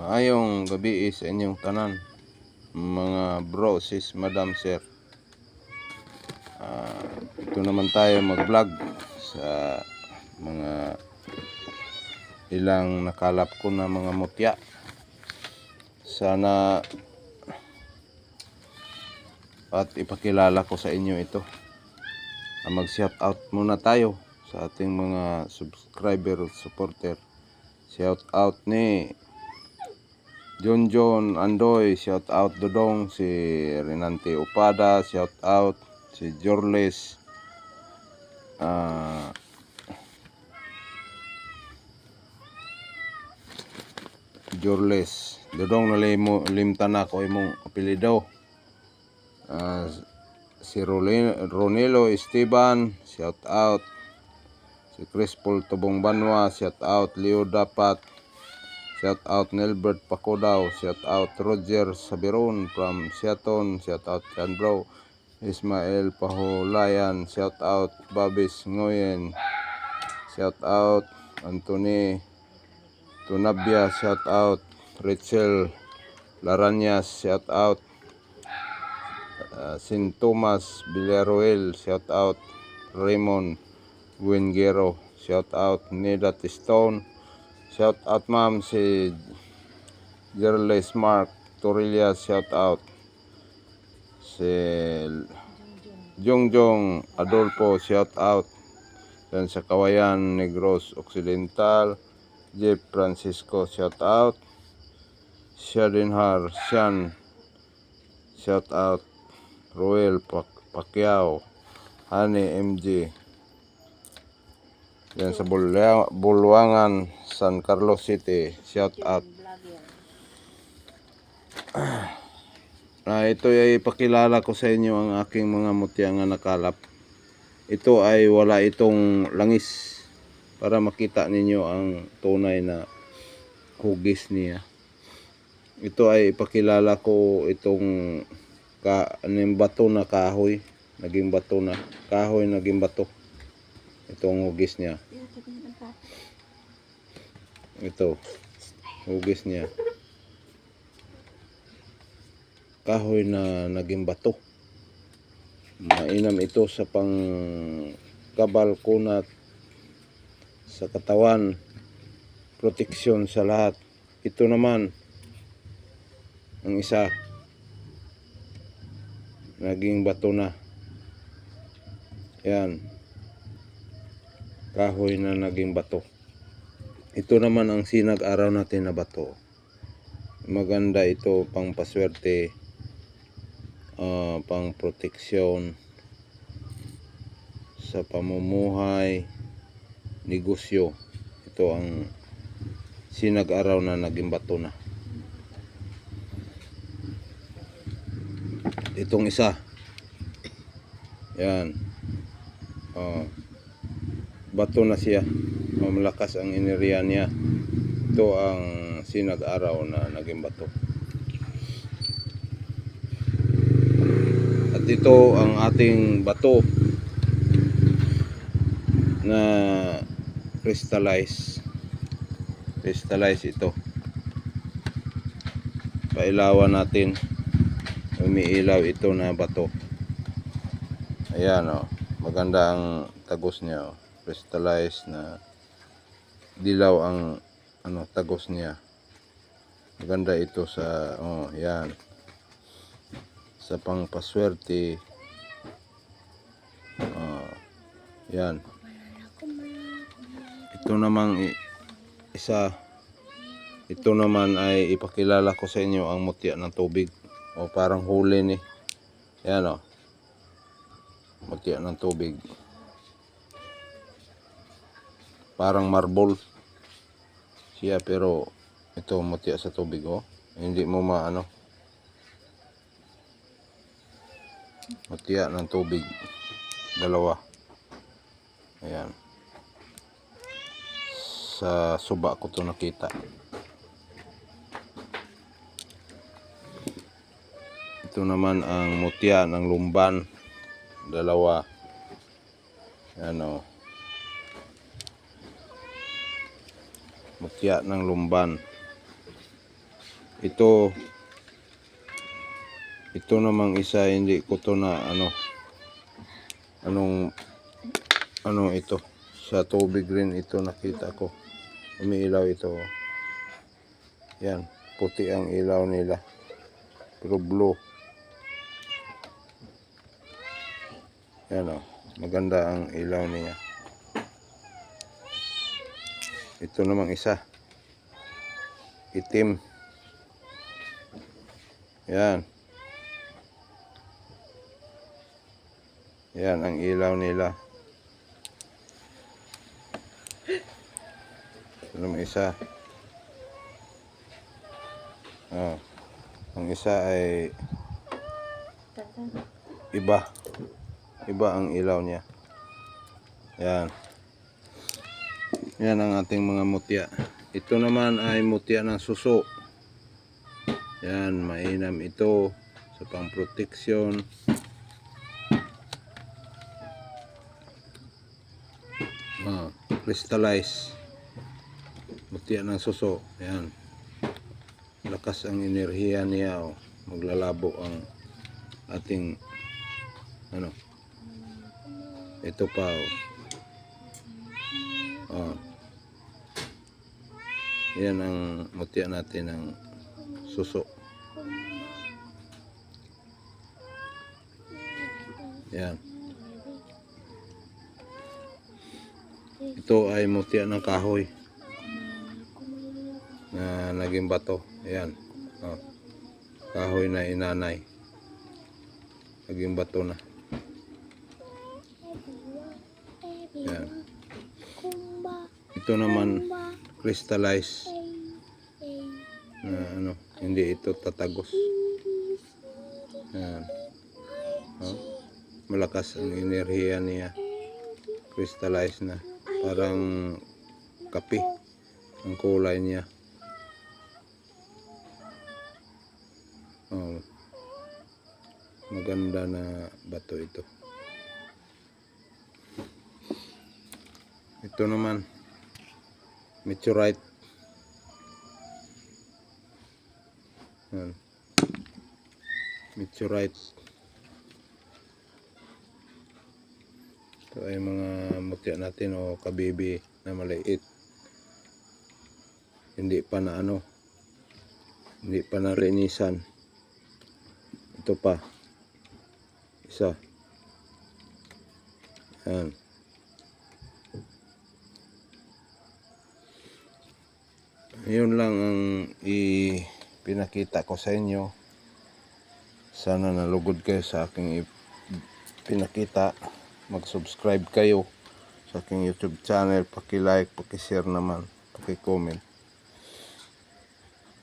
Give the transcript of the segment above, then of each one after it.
Maayong gabi sa inyong tanan mga bro, sis, madam, sir. Ah, ito naman tayo mag-vlog sa mga ilang nakalap ko na mga mutya. Sana at ipakilala ko sa inyo ito. Ah, Mag-shout out muna tayo sa ating mga subscriber at supporter. Shout out ni John John Andoy, shout out Dodong, si Renante Upada, shout out si Jorles, ah Jorles, Dodong nalimo limtan ako imong apelyido. Ah, si Ronelo Esteban, shout out. Si Chris Paul Tubong Banwa, shout out. Leo Dapat, Shout out Nelbert Pacodaw. Shout out Roger Sabiron from Seaton. Shout out Jan Bro. Ismael Pahulayan. Shout out Babis Ngoyen. Shout out Anthony Tunabia. Shout out Rachel Laranyas. Shout out uh, Sin Thomas Villaruel. Shout out Raymond Wingero. Shout out Neda Stone. Shout out ma'am si Gerles Mark Torilla. Shout out si Jongjong Adolfo. Shout out dan sa Kawayan Negros Occidental. Jeff Francisco shout out. Shadinhar Sian shout out. Roel Pac- Pacquiao Hani MJ yan sa Bulwa- Bulwangan, San Carlos City. Shout out. Ah, ito ay ipakilala ko sa inyo ang aking mga mutya nga nakalap. Ito ay wala itong langis para makita ninyo ang tunay na hugis niya. Ito ay ipakilala ko itong ka, bato na kahoy. Naging bato na. Kahoy naging bato. Itong hugis niya. Ito. Hugis niya. Kahoy na naging bato. Mainam ito sa pang kabal kunat sa katawan. Proteksyon sa lahat. Ito naman ang isa naging bato na. Yan kahoy na naging bato. Ito naman ang sinag-araw natin na bato. Maganda ito pang paswerte, ah, pang proteksyon sa pamumuhay, negosyo. Ito ang sinag-araw na naging bato na. Itong isa. Yan. Oh bato na siya. Mamalakas ang enerhiya niya. Ito ang sinag-araw na naging bato. At ito ang ating bato na crystallize crystallize ito. Pailawan natin. Umiilaw ito na bato. Ayan o maganda ang tagos niya o crystallized na dilaw ang ano tagos niya. Maganda ito sa oh yan. Sa pangpaswerte. Oh, yan. Ito namang isa. Ito naman ay ipakilala ko sa inyo ang mutya ng tubig. O parang huli ni. Yan o mutya ng tubig parang marble. Siya pero ito mutya sa tubig oh. Hindi mo maano. Mutya ng tubig. Dalawa. Ayan. Sa suba ko to nakita. Ito naman ang mutya ng lumban. Dalawa. Yan oh mutya ng lumban. Ito ito namang isa hindi ko to na ano anong ano ito? Sa tubig rin ito nakita ko. Umiilaw ito yan puti ang ilaw nila. Pero blue. Yan o maganda ang ilaw niya. Ito namang isa itim. Yan. Yan ang ilaw nila. Namang isa? Ah ang isa ay iba. Iba ang ilaw niya. Yan. Yan ang ating mga mutya ito naman ay mutya ng suso yan mainam ito sa pang proteksyon ah, crystallize mutya ng suso yan lakas ang enerhiya niya oh. maglalabo ang ating ano ito pa oh. oh. Yan ang mutya natin ng suso. Yan. Ito ay mutya ng kahoy na naging bato. Ayan oh. kahoy na inanay. Naging bato na. Yan. Ito naman crystallize na ano hindi ito tatagos yan oh. malakas ang enerhiya niya crystallize na parang kape ang kulay niya Oh. Maganda na bato ito. Ito naman meteorite. Yan. Meteorite. Ito ay mga mutya natin o kabibi na maliit. Hindi pa na ano. Hindi pa na rinisan. Ito pa. Isa. Yan. Yun lang ang ipinakita ko sa inyo. Sana nalugod kayo sa aking pinakita. Mag-subscribe kayo sa aking YouTube channel. Paki-like, paki-share naman, paki-comment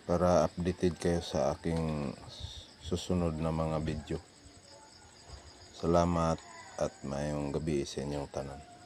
para updated kayo sa aking susunod na mga video. Salamat at mayong gabi sa inyong tanan.